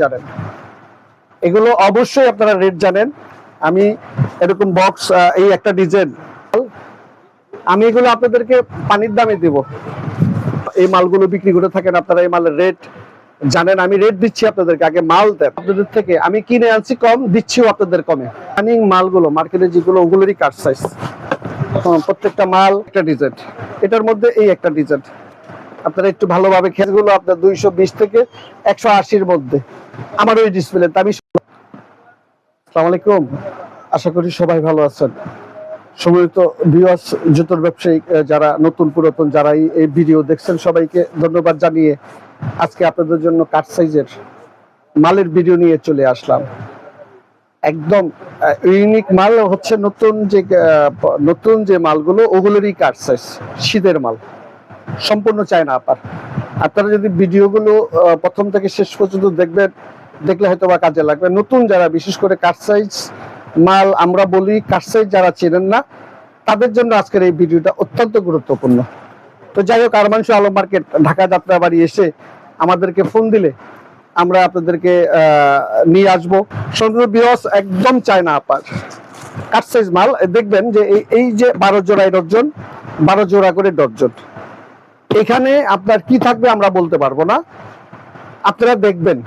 জানেন। এগুলো অবশ্যই আপনারা রেট জানেন। আমি এরকম বক্স এই একটা ডিজাইন আমি এগুলো আপনাদেরকে পানির দামে দেব। এই মালগুলো বিক্রি করে থাকেন আপনারা, এই মালের রেট জানেন। আমি রেট দিচ্ছি আপনাদেরকে, আগে মাল দেন। আপনাদের থেকে আমি কিনে আনছি কম, দিচ্ছিও আপনাদের কমে। রানিং মালগুলো মার্কেটে যেগুলো, ওগুলোরই কাট সাইজ প্রত্যেকটা মাল একটা ডিজাইন এটার মধ্যে এই একটা ডিজাইন আপনারা একটু ভালোভাবে খেলগুলো আপনার দুইশো বিশ থেকে একশো আশির মধ্যে। আমার ওই ডিসপ্লে আমি আসসালামু আলাইকুম। আশা করি সবাই ভালো আছেন। সম্মানিত ভিউয়ার্স জুতোর ব্যবসায়ী যারা নতুন, পুরাতন, যারা এই- ভিডিও দেখছেন, সবাইকে ধন্যবাদ জানিয়ে আজকে আপনাদের জন্য কাট সাইজের মালের ভিডিও নিয়ে চলে আসলাম। একদম ইউনিক মাল হচ্ছে নতুন যে নতুন যে মালগুলো, ওগুলোরই কাট সাইজ শীতের মাল। সম্পূর্ণ চায় না আপার। আপনারা যদি ভিডিওগুলো প্রথম থেকে শেষ পর্যন্ত দেখবেন, দেখলে হয়তো বা কাজে লাগবে। নতুন যারা, বিশেষ করে কাট সাইজ মাল আমরা বলি কাট সাইজ যারা চেনেন না, তাদের জন্য আজকের এই ভিডিওটা অত্যন্ত গুরুত্বপূর্ণ। তো যাই হোক আরমাংশ আলম মার্কেট, ঢাকা যাত্রা বাড়ি এসে আমাদেরকে ফোন দিলে আমরা আপনাদেরকে নিয়ে আসব। সমুদ্র বিহস একদম চায় না আপার। কাট সাইজ মাল, দেখবেন যে এই যে বারো জোড়ায় ডর্জন বারো জোড়া করে ডর্জন এখানে আপনার কি থাকবে আমরা বলতে পারব না। আপনারা দেখবেন,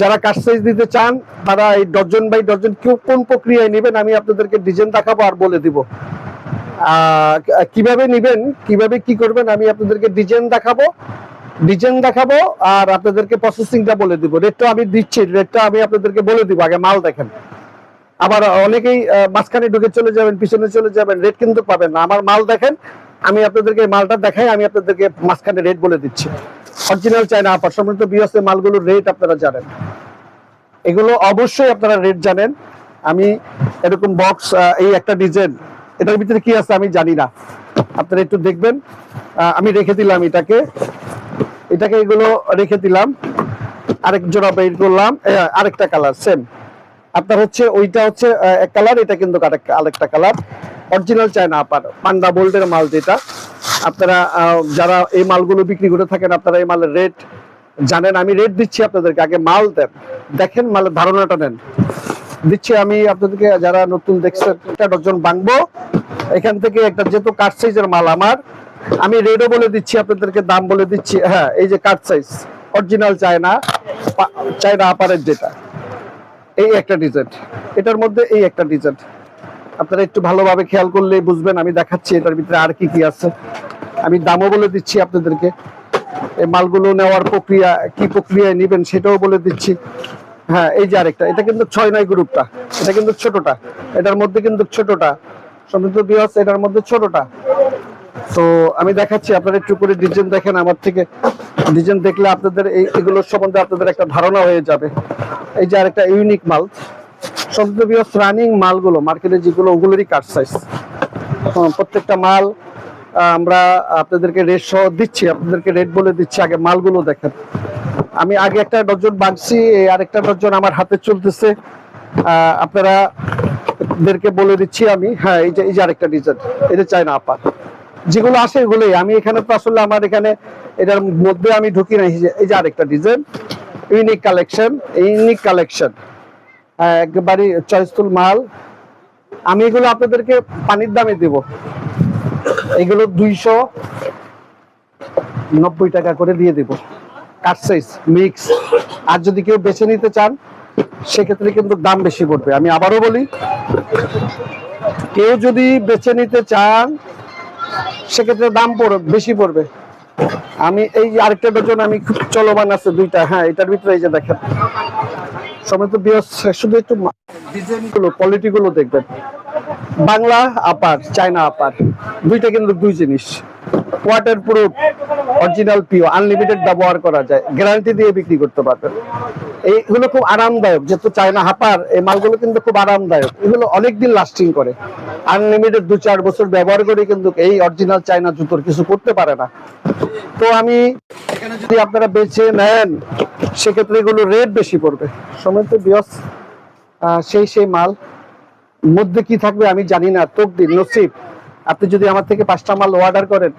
যারা কাজ সাইজ দিতে চান, তারা এই ডজন বাই ডজন কেউ কোন প্রক্রিয়ায় নেবেন, আমি আপনাদেরকে ডিজাইন দেখাবো আর বলে দিব। কীভাবে নেবেন, কীভাবে কি করবেন, আমি আপনাদেরকে ডিজাইন দেখাবো। ডিজাইন দেখাবো আর আপনাদেরকে প্রসেসিংটা বলে দিব। রেটটা আমি দিচ্ছি, রেটটা আমি আপনাদেরকে বলে দিব, আগে মাল দেখেন। আবার অনেকেই মাঝখানে ঢুকে চলে যাবেন, পিছনে চলে যাবেন, রেট কিন্তু পাবেন না। আমার মাল দেখেন আমি আপনাদেরকে মালটা দেখাই, আমি আপনাদেরকে মাঝখানে রেট বলে দিচ্ছি। অরিজিনাল চায়না আপার সম্পূর্ণ বিএসএ মালগুলোর রেট আপনারা জানেন। এগুলো অবশ্যই আপনারা রেট জানেন। আমি এরকম বক্স এই একটা ডিজাইন এটার ভিতরে কি আছে আমি জানি না। আপনারা একটু দেখবেন। আমি রেখে দিলাম এটাকে। এটাকে এগুলো রেখে দিলাম। আরেক জোড়া বের করলাম। আরেকটা কালার সেম আপনার হচ্ছে, ওইটা হচ্ছে এক কালার এটা কিন্তু আরেক- আরেকটা colour original China upper panda বোল্টের মাল যেটা। আপনারা যারা এই মালগুলো বিক্রি করে থাকেন, আপনারা এই মালের রেট জানেন। আমি রেট দিচ্ছি আপনাদেরকে, আগে মাল দেন। দেখেন মালের ধারণাটা নেন। দিচ্ছি আমি আপনাদেরকে, যারা নতুন দেখছেন, একটা ডজন বাংবো এখান থেকে একটা যেহেতু কাঠ সাইজের মাল আমার, আমি রেটও বলে দিচ্ছি আপনাদেরকে, দাম বলে দিচ্ছি। হ্যাঁ এই যে কাঠ সাইজ অরিজিনাল চায়না চায়না আপারের যেটা। এই একটা ডিজাইন এটার মধ্যে এই একটা ডিজাইন আপনারা একটু ভালোভাবে খেয়াল করলে বুঝবেন, আমি দেখাচ্ছি এটার ভিতরে আর কি কি আছে। আমি দামও বলে দিচ্ছি আপনাদেরকে। এই মালগুলো নেওয়ার প্রক্রিয়া, কি প্রক্রিয়ায় নেবেন সেটাও বলে দিচ্ছি। হ্যাঁ এই যে আরেকটা, এটা কিন্তু ছয় নয় গ্রুপটা, এটা কিন্তু ছোটটা, এটার মধ্যে কিন্তু ছোটটা। সমৃদ্ধ বিহস এটার মধ্যে ছোটটা। তো আমি দেখাচ্ছি, আপনারা একটু করে ডিজাইন দেখেন আমার থেকে। ডিজাইন দেখলে আপনাদের এই এগুলোর সম্বন্ধে আপনাদের একটা ধারণা হয়ে যাবে। এই যে আরেকটা ইউনিক মাল সমৃদ্ধ রানিং মালগুলো মার্কেটে যেগুলো, ওগুলোরই কাট সাইজ প্রত্যেকটা মাল আমরা আপনাদেরকে রেট সহ দিচ্ছি, আপনাদেরকে রেট বলে দিচ্ছি, আগে মালগুলো দেখেন। আমি আগে একটা ডজন বাঁধছি আরেকটা ডজন আমার হাতে চলতেছে। আপনারা দেরকে বলে দিচ্ছি আমি হ্যাঁ এই যে এই যে আরেকটা ডিজাইন এটা চাই না আপা যেগুলো আসে এগুলোই, আমি এখানে তো আসলে আমার এখানে, এটার মধ্যে আমি ঢুকি না এই যে আরেকটা design unique collection unique collection একেবারে চয়েসফুল মাল। আমি এগুলো আপনাদেরকে পানির দামে দেব। এগুলো দুইশো নব্বই টাকা করে দিয়ে দেব। কাট সাইজ মিক্স আর যদি কেউ বেছে নিতে চান, সেক্ষেত্রে কিন্তু দাম বেশি পড়বে। আমি আবারও বলি, কেউ যদি বেছে নিতে চান, সেক্ষেত্রে দাম পড়বে বেশি পড়বে। আমি এই আরেকটা ডজন আমি খুব চলমান আছে দুইটা। হ্যাঁ এটার ভিতরে এই যে দেখেন। সময় তো বৃহৎ শুধু একটু ডিজাইনগুলো দেখবেন। বাংলা আপার, চায়না আপার, দুইটা কিন্তু দুই জিনিস। ওয়াটার প্রুফ অরিজিনাল পিও আনলিমিটেড ব্যবহার করা যায় গ্যারান্টি দিয়ে বিক্রি করতে পারবেন। এইগুলো খুব আরামদায়ক, যেহেতু চায়না হাপার এই মালগুলো কিন্তু খুব আরামদায়ক। এগুলো অনেকদিন লাস্টিং করে। আনলিমিটেড দু চার বছর ব্যবহার করে কিন্তু এই অরিজিনাল চায়না জুতোর কিছু করতে পারে না। তো আমি এখানে যদি আপনারা বেছে নেন সেক্ষেত্রে এগুলো রেট বেশি পড়বে। সময় তো বিয়স সেই সেই মাল। মধ্যে কি থাকবে আমি জানি না। তকদির, নসিব। আপনি যদি আমার থেকে পাঁচটা মাল অর্ডার করেন,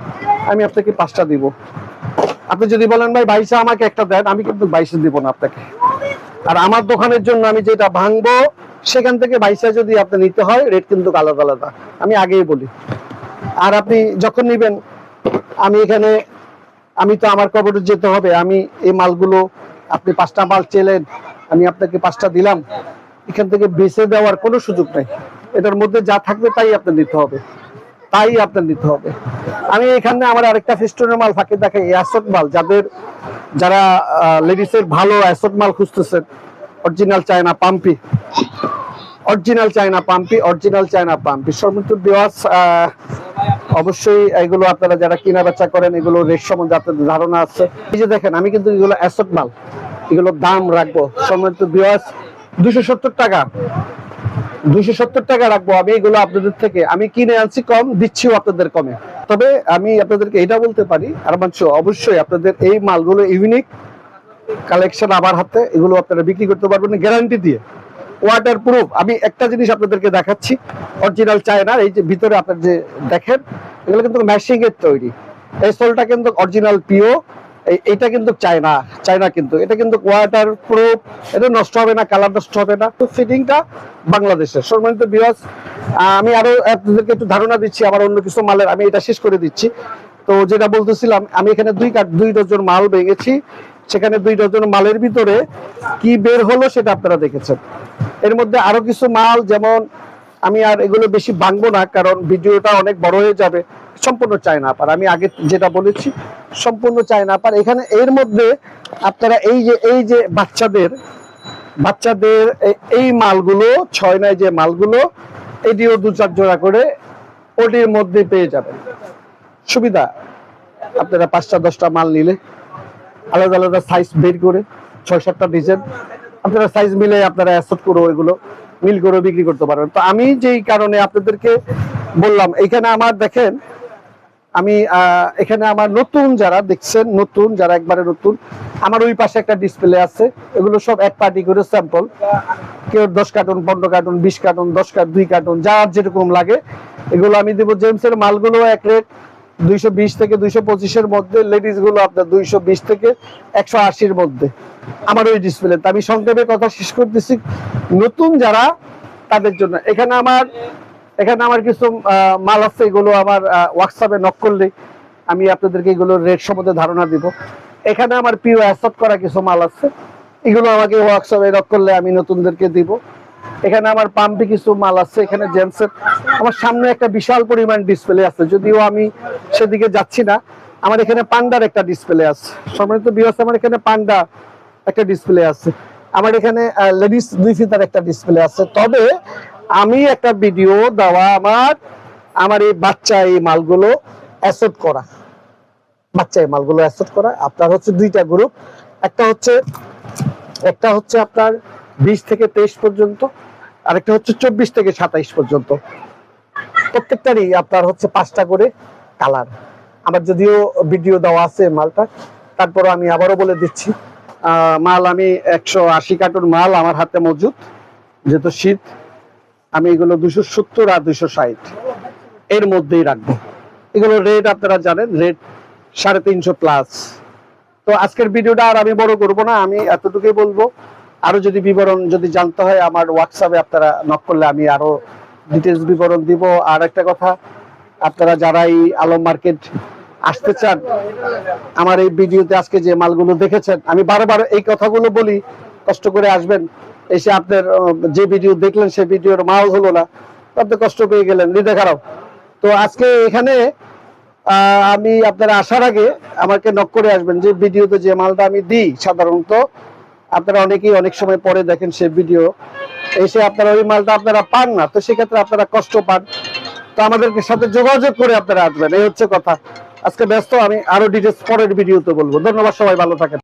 আমি আপনাকে পাঁচটা দিব। আপনি যদি বলেন, ভাই, বাইশে আমাকে একটা দেন, আমি কিন্তু বাইশে দিব না আপনাকে। আর আমার দোকানের জন্য আমি যেটা ভাঙবো, সেখান থেকে বাইশে যদি আপনি নিতে হয় রেট কিন্তু আলাদা আলাদা। আমি আগেই বলি। আর আপনি যখন নিবেন, আমি এখানে, আমি তো আমার কবরে যেতে হবে, আমি এই মালগুলো আপনি পাঁচটা মাল চেলেন, আমি আপনাকে পাঁচটা দিলাম, এখান থেকে বেছে দেওয়ার কোনো সুযোগ নাই। এটার মধ্যে যা থাকবে তাই আপনার নিতে হবে, তাই আপনার নিতে হবে। আমি এখানে আমার আরেকটা ফেস্টনের মাল ফাঁকে দেখে অ্যাসট মাল। যাদের, যারা লেডিসের ভালো অ্যাসট মাল খুঁজতেছেন অরিজিনাল চায়না পাম্পি অরিজিনাল চায়না পাম্পি অরিজিনাল চায়না পাম্পি সর্বোচ্চ বিওয়াস অবশ্যই এগুলো আপনারা যারা কিনা বেচা করেন, এগুলো রেট সম্বন্ধে আপনাদের ধারণা আছে। এই যে দেখেন, আমি কিন্তু এগুলো অ্যাসট মাল। এগুলোর দাম রাখব। সম্মানিত বিওয়াস দুশো সত্তর টাকা। দুশো সত্তর টাকা রাখব আমি এগুলো আপনাদের থেকে। আমি কিনে আনছি কম, দিচ্ছিও আপনাদের কমে। তবে আমি আপনাদেরকে এটা বলতে পারি আর মাংস অবশ্যই আপনাদের এই মালগুলো ইউনিক কালেকশন আমার হাতে, এগুলো আপনারা বিক্রি করতে পারবেন গ্যারান্টি দিয়ে। ওয়াটার প্রুফ আমি একটা জিনিস আপনাদেরকে দেখাচ্ছি অরিজিনাল চায়না এই যে ভিতরে আপনার যে দেখেন, এগুলো কিন্তু ম্যাশিং এর তৈরি। এই সোলটা কিন্তু অরিজিনাল পিও এইটা কিন্তু চায়না চায়না কিন্তু। এটা কিন্তু ওয়াটার প্রুফ এটা নষ্ট হবে না কালার নষ্ট হবে না। তো ফিটিংটা বাংলাদেশের। সম্মানিত বিরাজ আমি আরও আপনাদেরকে একটু ধারণা দিচ্ছি আমার অন্য কিছু মালের, আমি এটা শেষ করে দিচ্ছি। তো যেটা বলতেছিলাম, আমি এখানে দুই দুই ডজন মাল ভেঙেছি। সেখানে দুই ডজন মালের ভিতরে কি বের হলো সেটা আপনারা দেখেছেন। এর মধ্যে আরও কিছু মাল, যেমন আমি আর এগুলো বেশি ভাঙবো না, কারণ ভিডিওটা অনেক বড় হয়ে যাবে। সম্পূর্ণ চায়না পার আমি আগে যেটা বলেছি, সম্পূর্ণ চায়না পার এখানে এর মধ্যে আপনারা এই যে এই যে বাচ্চাদের বাচ্চাদের এই মালগুলো ছয় নয় যে মালগুলো, এটিও দু চার জোড়া করে ওটির মধ্যে পেয়ে যাবেন। সুবিধা, আপনারা পাঁচটা, দশটা মাল নিলে। আলাদা আলাদা সাইজ বের করে, ছয়, সাতটা ডিজাইন আপনারা সাইজ মিলে আপনারা অ্যাসেট করে ওইগুলো মিল করে বিক্রি করতে পারবেন তো আমি যেই কারণে আপনাদেরকে বললাম, এখানে আমার দেখেন, আমি এখানে আমার নতুন যারা দেখছেন, নতুন, যারা একবারে নতুন, আমার ওই পাশে একটা ডিসপ্লে আছে। এগুলো সব এক পার্টি করে স্যাম্পল কেউ দশ কার্টুন, পনেরো কার্টুন, বিশ কার্টুন, দশ কার্টুন, দুই কার্টুন, যার যেরকম লাগে। এগুলো আমি দেবো জেমসের মালগুলো এক রেট থেকে মধ্যে লেডিসগুলো আপনার থেকে মধ্যে আমার ওই ডিসপ্লে আমি সংক্ষেপে কথা শেষ করতেছি। নতুন যারা, তাদের জন্য। এখানে আমার এখানে আমার কিছু মাল আছে, এগুলো আমার হোয়াটসঅ্যাপে নক করলে আমি আপনাদেরকে এগুলোর রেট সম্বন্ধে ধারণা দিব। এখানে আমার প্রিয় অ্যাসেট করা কিছু মাল আছে। এগুলো আমাকে হোয়াটসঅ্যাপে নক করলে আমি নতুনদেরকে দিব। এখানে আমার পাম্পে কিছু মাল আছে, এখানে জেন্টসের আমার সামনে একটা বিশাল পরিমাণ ডিসপ্লে আছে, যদিও আমি সেদিকে যাচ্ছি না। আমার এখানে পান্ডার একটা ডিসপ্লে আছে। সম্মানিত বিয়স আমার এখানে পান্ডা একটা ডিসপ্লে আছে। আমার এখানে লেডিস দুই ফিতার একটা ডিসপ্লে আছে। তবে আমি একটা ভিডিও দেওয়া আমার আমার এই বাচ্চা এই মালগুলো অ্যাসেট করা। বাচ্চা এই মালগুলো অ্যাসেট করা। আপনার হচ্ছে দুইটা গ্রুপ একটা হচ্ছে একটা হচ্ছে আপনার বিশ থেকে তেইশ পর্যন্ত, আরেকটা হচ্ছে চব্বিশ থেকে সাতাইশ পর্যন্ত। প্রত্যেকটারই আপনার হচ্ছে পাঁচটা করে কালার। আমার যদিও ভিডিও দেওয়া আছে মালটা তারপরে আমি আবারও বলে দিচ্ছি মাল আমি একশো আশি কার্টুন মাল আমার হাতে মজুদ যেহেতু শীত, আমি এগুলো দুশো সত্তর আর দুশো ষাট এর মধ্যেই রাখব। এগুলো রেট আপনারা জানেন রেট সাড়ে তিনশো প্লাস তো আজকের ভিডিওটা আর আমি বড় করব না, আমি এতটুকুই বলব আরও যদি বিবরণ যদি জানতে হয়, আমার হোয়াটসঅ্যাপে আপনারা নক করলে আমি আরও ডিটেলস বিবরণ দিব। আর একটা কথা, আপনারা যারা এই আলম মার্কেট আসতে চান, আমার এই ভিডিওতে আজকে যে মালগুলো দেখেছেন, আমি বারবার এই কথাগুলো বলি, কষ্ট করে আসবেন, এসে আপনার যে ভিডিও দেখলেন সেই ভিডিওর মাল হলো না, আপনি কষ্ট পেয়ে গেলেন। হৃদয় খারাপ। তো আজকে এখানে আমি আপনারা আসার আগে আমাকে নক করে আসবেন যে ভিডিওতে যে মালটা আমি দিই, সাধারণত আপনারা অনেকেই অনেক সময় পরে দেখেন সে ভিডিও এসে আপনারা ওই মালটা আপনারা পান না, তো সেক্ষেত্রে আপনারা কষ্ট পান। তো আমাদেরকে সাথে যোগাযোগ করে আপনারা আসবেন, এই হচ্ছে কথা। আজকে ব্যস্ত, আমি আরও ডিটেলস পরের ভিডিওতে বলব। ধন্যবাদ, সবাই ভালো থাকেন।